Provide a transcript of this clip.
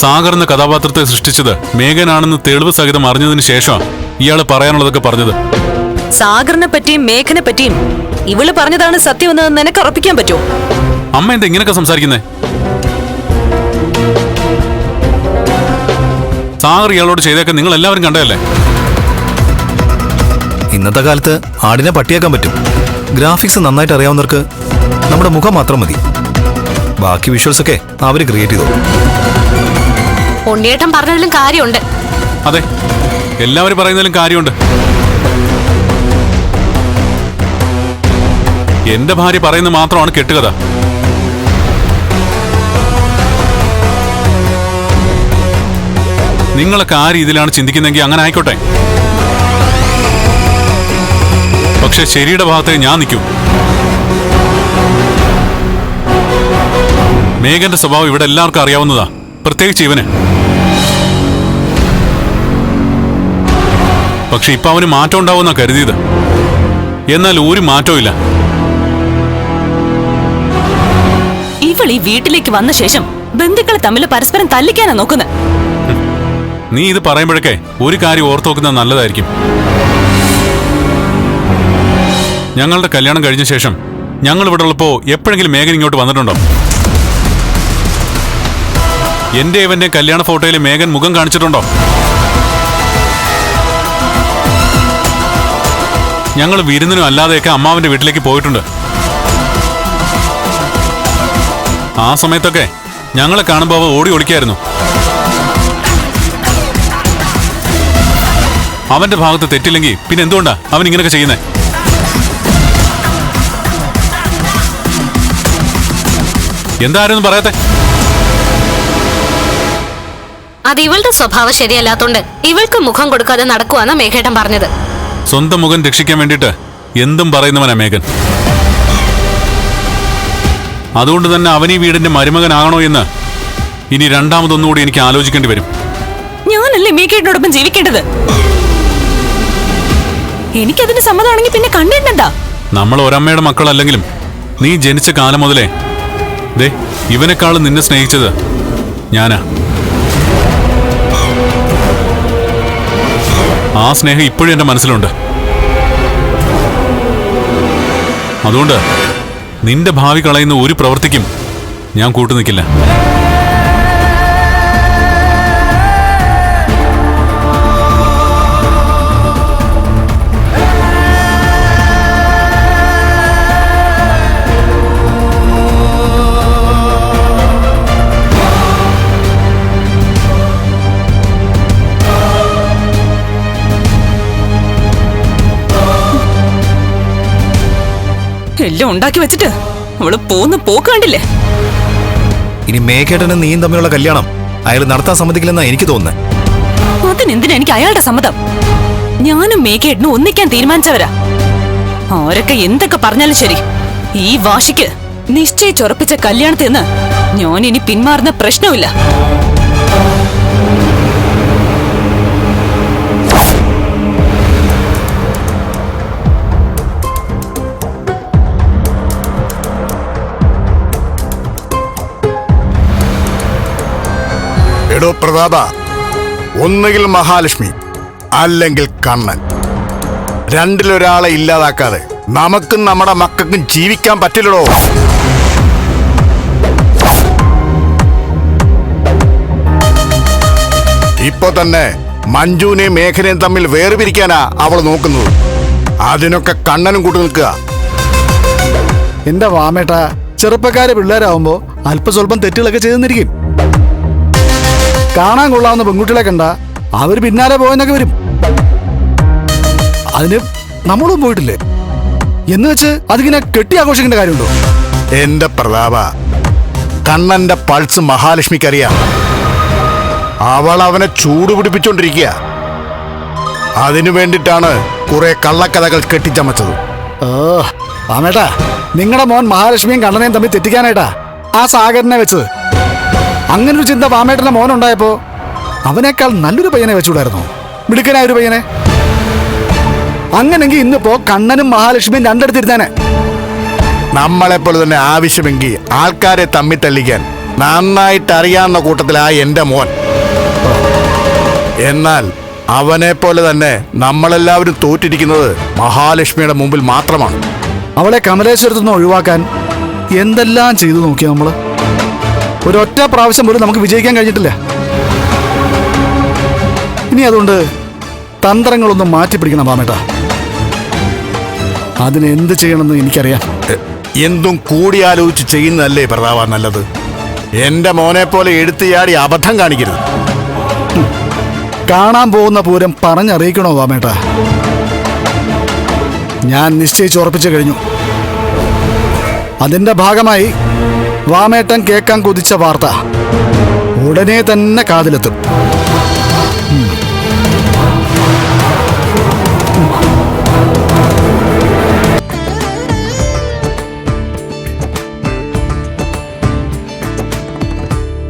സാഗർ എന്ന കഥാപാത്രത്തെ സൃഷ്ടിച്ചത് മേഘനാണെന്ന് തെളിവ് സഹിതം അറിഞ്ഞതിന് ശേഷം ഇയാൾ പറയാനുള്ളതൊക്കെ പറഞ്ഞത്. സാഗറിനെ പറ്റിയും മേഘനെ പറ്റിയും ഇവൾ പറഞ്ഞതാണ് സത്യമെന്ന് നിനക്ക് ഉറപ്പിക്കാൻ പറ്റുമോ? അമ്മ എന്താ ഇങ്ങനെയൊക്കെ സംസാരിക്കുന്നേ? സാഗർ ഇയാളോട് ചെയ്തേക്കെ നിങ്ങൾ എല്ലാവരും കണ്ടതല്ലേ? ഇന്നത്തെ കാലത്ത് ആടിനെ പട്ടിയാക്കാൻ പറ്റും. ഗ്രാഫിക്സ് നന്നായിട്ട് അറിയാവുന്നവർക്ക് നമ്മുടെ മുഖം മാത്രം മതി. ബാക്കി വിഷ്വൽസ് ഒക്കെ അവർ ക്രിയേറ്റ് ചെയ്തു ഉണ്ണിയേട്ടൻ പറഞ്ഞതിലും കാര്യമുണ്ട്. അതെ എല്ലാവരും പറയുന്നതിലും കാര്യമുണ്ട്. എന്റെ ഭാര്യ പറയുന്നത് മാത്രമാണ് കെട്ടുകഥ. നിങ്ങളൊക്കെ ആ രീതിയിലാണ് ചിന്തിക്കുന്നതെങ്കിൽ അങ്ങനെ ആയിക്കോട്ടെ. പക്ഷെ ശരിയുടെ ഭാഗത്ത് ഞാൻ നിൽക്കും. മേഘന്റെ സ്വഭാവം ഇവിടെ എല്ലാവർക്കും അറിയാവുന്നതാ. പ്രത്യേകിച്ച് ഇവന്. പക്ഷെ ഇപ്പൊ അവന് മാറ്റം ഉണ്ടാവുന്ന കരുതിയത്. എന്നാൽ ഒരു മാറ്റവും ഇല്ല. ഇവൾ ഈ വീട്ടിലേക്ക് വന്ന ശേഷം ബന്ധുക്കളെ തമ്മിൽ പരസ്പരം തല്ലിക്കാനാ നോക്കുന്നത് നീ ഇത് പറയുമ്പോഴൊക്കെ ഒരു കാര്യം ഓർത്തോക്കുന്നത് നല്ലതായിരിക്കും. ഞങ്ങളുടെ കല്യാണം കഴിഞ്ഞ ശേഷം ഞങ്ങൾ ഇവിടെ ഉള്ളപ്പോ എപ്പോഴെങ്കിലും മേഘൻ ഇങ്ങോട്ട് വന്നിട്ടുണ്ടോ? എന്റെ ഇവന്റെ കല്യാണ ഫോട്ടോയിൽ മേഘൻ മുഖം കാണിച്ചിട്ടുണ്ടോ? ഞങ്ങൾ വിരുന്നിനും അല്ലാതെയൊക്കെ അമ്മാവന്റെ വീട്ടിലേക്ക് പോയിട്ടുണ്ട്. ആ സമയത്തൊക്കെ ഞങ്ങളെ കാണുമ്പോൾ അവ ഓടി ഒളിക്കായിരുന്നു. അവന്റെ ഭാഗത്ത് തെറ്റില്ലെങ്കിൽ പിന്നെ എന്തുകൊണ്ടാ അവൻ ഇങ്ങനെയൊക്കെ ചെയ്യുന്നത് എന്തായിരുന്നു പറയാത്തെ അത് ഇവളുടെ സ്വഭാവം ശരിയല്ലാത്തോണ്ട് ഇവൾക്ക് മുഖം കൊടുക്കാതെ നടക്കുവാന്നാ മേഘേട്ടൻ പറഞ്ഞത്. സ്വന്തം മുഖം രക്ഷിക്കാൻ വേണ്ടിയിട്ട് എന്തും പറയുന്നവനാ മേഘൻ. അതുകൊണ്ട് തന്നെ അവൻ ഈ വീടിന്റെ മരുമകനാകണോ എന്ന് ഇനി രണ്ടാമതൊന്നുകൂടി എനിക്ക് ആലോചിക്കേണ്ടി വരും. ഞാനല്ലേ മേഘേട്ടിനോടൊപ്പം ജീവിക്കേണ്ടത്? എനിക്കതിന് സമ്മതമാണെങ്കിൽ പിന്നെ കണ്ടിട്ടുണ്ട നമ്മൾ ഒരമ്മയുടെ മക്കളല്ലെങ്കിലും നീ ജനിച്ച കാലം മുതലേ ദേ ഇവനെക്കാളും നിന്നെ സ്നേഹിച്ചത് ഞാനാ. ആ സ്നേഹം ഇപ്പോഴും എന്റെ മനസ്സിലുണ്ട്. അതുകൊണ്ട് നിന്റെ ഭാവി കളയുന്ന ഒരു പ്രവൃത്തിക്കും ഞാൻ കൂട്ടുനിൽക്കില്ല. എല്ലാം ഉണ്ടാക്കി വെച്ചിട്ട് അവൾ പോന്ന് പോക്ക് കണ്ടില്ലേ? ഇനി മേഘേട്ടനും നീയും തമ്മിലുള്ള കല്യാണം അയാൾ നടത്താൻ സമ്മതിക്കില്ലെന്നാ എനിക്ക് തോന്നുന്നത് അതിനെന്തിനാ എനിക്ക് അയാളുടെ സമ്മതം? ഞാനും മേഘേട്ടനും ഒന്നിക്കാൻ തീരുമാനിച്ചവരാ. ആരൊക്കെ എന്തൊക്കെ പറഞ്ഞാലും ശരി ഈ വാശിക്ക് നിശ്ചയിച്ചുറപ്പിച്ച കല്യാണത്തിൽ നിന്ന് ഞാൻ ഇനി പിന്മാറുന്ന പ്രശ്നമില്ല എടോ പ്രതാപ. ഒന്നുകിൽ മഹാലക്ഷ്മി അല്ലെങ്കിൽ കണ്ണൻ. രണ്ടിലൊരാളെ ഇല്ലാതാക്കാതെ നമുക്കും നമ്മുടെ മക്കൾക്കും ജീവിക്കാൻ പറ്റില്ലടോ. ഇപ്പൊ തന്നെ മഞ്ജുവിനെയും മേഘനയും തമ്മിൽ വേർപിരിക്കാനാ അവൾ നോക്കുന്നത്. അതിനൊക്കെ കണ്ണനും കൂട്ടി നിൽക്കുക. എന്റെ വാമേട്ട ചെറുപ്പക്കാരെ പിള്ളേരാവുമ്പോ അല്പസ്വല്പം തെറ്റുകളൊക്കെ ചെയ്തെന്നിരിക്കും കാണാൻ കൊള്ളാവുന്ന പെൺകുട്ടികളെ കണ്ട അവർ പിന്നാലെ പോയെന്നൊക്കെ വരും. അതിന് നമ്മളും പോയിട്ടില്ലേ? എന്ന് വെച്ച് അതിങ്ങനെ കെട്ടി ആഘോഷിക്കേണ്ട കാര്യമുണ്ടോ? എന്റെ പ്രതാപ കണ്ണന്റെ പൾസ് മഹാലക്ഷ്മിക്കറിയാം. അവൾ അവനെ ചൂട് പിടിപ്പിച്ചോണ്ടിരിക്കുക അതിനു വേണ്ടിട്ടാണ് കുറെ കള്ളക്കഥകൾ കെട്ടിച്ചമച്ചത്. ഓ ആമേട്ടാ നിങ്ങളുടെ മോൻ മഹാലക്ഷ്മിയും കണ്ണനെയും തമ്മിൽ തെറ്റിക്കാനായിട്ടാ ആ സാഗരനെ വെച്ചത്. അങ്ങനൊരു ചിന്ത വാമേട്ടന്റെ മോനുണ്ടായപ്പോ അവനേക്കാൾ നല്ലൊരു പയ്യനെ വെച്ചുകൂടായിരുന്നു? മിടുക്കനായ ഒരു പയ്യനെ. അങ്ങനെങ്കിൽ ഇന്നിപ്പോ കണ്ണനും മഹാലക്ഷ്മിയും രണ്ടെടുത്തിരുന്നേനെ. നമ്മളെപ്പോലെ തന്നെ ആവശ്യമെങ്കിൽ ആൾക്കാരെ തമ്മി തല്ലിക്കാൻ നന്നായിട്ട് അറിയാവുന്ന കൂട്ടത്തിലാ എന്റെ മോൻ. എന്നാൽ അവനെ പോലെ തന്നെ നമ്മളെല്ലാവരും തോറ്റിരിക്കുന്നത് മഹാലക്ഷ്മിയുടെ മുമ്പിൽ മാത്രമാണ്. അവളെ കമലേശ്വരത്തു നിന്ന് ഒഴിവാക്കാൻ എന്തെല്ലാം ചെയ്തു നോക്കിയ നമ്മൾ? ഒരൊറ്റ പ്രാവശ്യം പോലും നമുക്ക് വിജയിക്കാൻ കഴിഞ്ഞിട്ടില്ല. ഇനി അതുകൊണ്ട് തന്ത്രങ്ങളൊന്നും മാറ്റി പിടിക്കണം വാമേട്ട അതിന് എന്ത് ചെയ്യണമെന്ന് എനിക്കറിയാം. എന്തും കൂടിയാലോചിച്ച് ചെയ്യുന്നതല്ലേ പ്രതാപ നല്ലത്. എന്റെ മോനെ പോലെ എടുത്തുചാടി അബദ്ധം കാണിക്കരുത്. കാണാൻ പോകുന്ന പൂരം പറഞ്ഞറിയിക്കണോ വാമേട്ട ഞാൻ നിശ്ചയിച്ചുറപ്പിച്ചു കഴിഞ്ഞു. അതിന്റെ ഭാഗമായി വാമേട്ടൻ കേൾക്കാൻ കൊതിച്ച വാർത്ത ഉടനെ തന്നെ കാതിലെത്തും.